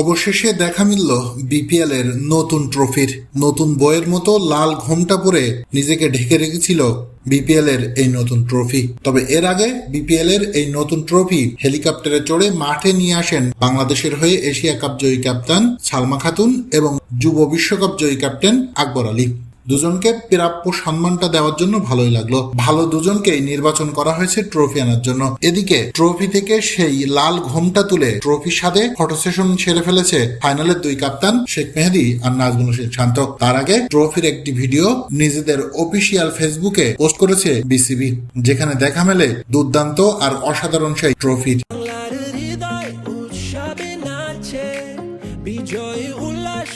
অবশেষে দেখা মিলল বিপিএল এর নতুন ট্রফির নতুন বইয়ের মতো লাল ঘোমটা পরে নিজেকে ঢেকে রেখেছিল বিপিএল এর এই নতুন ট্রফি তবে এর আগে বিপিএল এর এই নতুন ট্রফি হেলিকপ্টারে চড়ে মাঠে নিয়ে আসেন বাংলাদেশের হয়ে এশিয়া কাপ জয়ী ক্যাপ্টেন সালমা খাতুন এবং যুব বিশ্বকাপ জয়ী ক্যাপ্টেন আকবর আলী। দুজনকে প্রাপ্য সম্মানটা দেওয়ার জন্য ভালোই লাগল। ভালো দুজনকেই নির্বাচন করা হয়েছে ট্রফি আনার জন্য। এদিকে ট্রফি থেকে সেই লাল ঘোমটা তুলে ট্রফির সাথে ফটো সেশন সেরে ফেলেছে ফাইনালের দুই কাপ্তান শেখ মেহেদি আর নাজমুল হোসেন শান্ত। তার আগে ট্রফির একটি ভিডিও নিজেদের অফিসিয়াল ফেসবুকে পোস্ট করেছে বিসিবি, যেখানে দেখা মেলে দুর্দান্ত আর অসাধারণ সেই ট্রফির। বিজয় উল্লাস